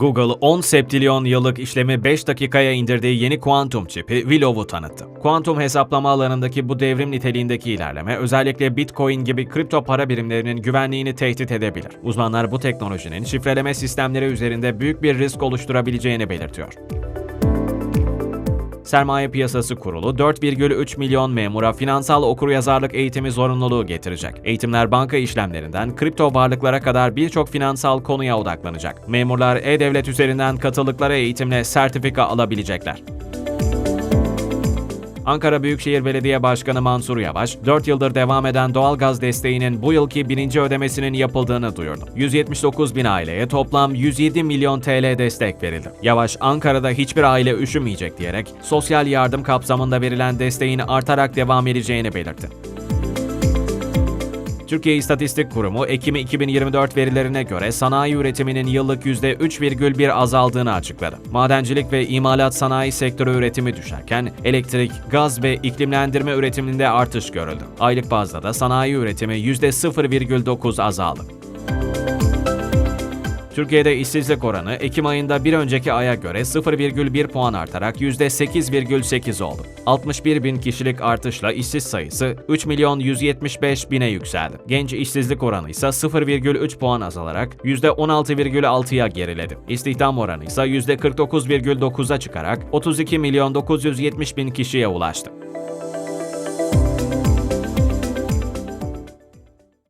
Google 10 septilyon yıllık işlemi 5 dakikaya indirdiği yeni kuantum çipi Willow'u tanıttı. Kuantum hesaplama alanındaki bu devrim niteliğindeki ilerleme özellikle Bitcoin gibi kripto para birimlerinin güvenliğini tehdit edebilir. Uzmanlar bu teknolojinin şifreleme sistemleri üzerinde büyük bir risk oluşturabileceğini belirtiyor. Sermaye Piyasası Kurulu 4,3 milyon memura finansal okuryazarlık eğitimi zorunluluğu getirecek. Eğitimler banka işlemlerinden kripto varlıklara kadar birçok finansal konuya odaklanacak. Memurlar e-devlet üzerinden katıldıkları eğitimle sertifika alabilecekler. Ankara Büyükşehir Belediye Başkanı Mansur Yavaş, 4 yıldır devam eden doğalgaz desteğinin bu yılki birinci ödemesinin yapıldığını duyurdu. 179 bin aileye toplam 107 milyon TL destek verildi. Yavaş, Ankara'da hiçbir aile üşümeyecek diyerek sosyal yardım kapsamında verilen desteğin artarak devam edeceğini belirtti. Türkiye İstatistik Kurumu Ekim 2024 verilerine göre sanayi üretiminin yıllık %3,1 azaldığını açıkladı. Madencilik ve imalat sanayi sektörü üretimi düşerken elektrik, gaz ve iklimlendirme üretiminde artış görüldü. Aylık bazda da sanayi üretimi %0,9 azaldı. Türkiye'de işsizlik oranı Ekim ayında bir önceki aya göre 0,1 puan artarak %8,8 oldu. 61 bin kişilik artışla işsiz sayısı 3 milyon 175 bine yükseldi. Genç işsizlik oranı ise 0,3 puan azalarak %16,6'ya geriledi. İstihdam oranı ise %49,9'a çıkarak 32 milyon 970 bin kişiye ulaştı.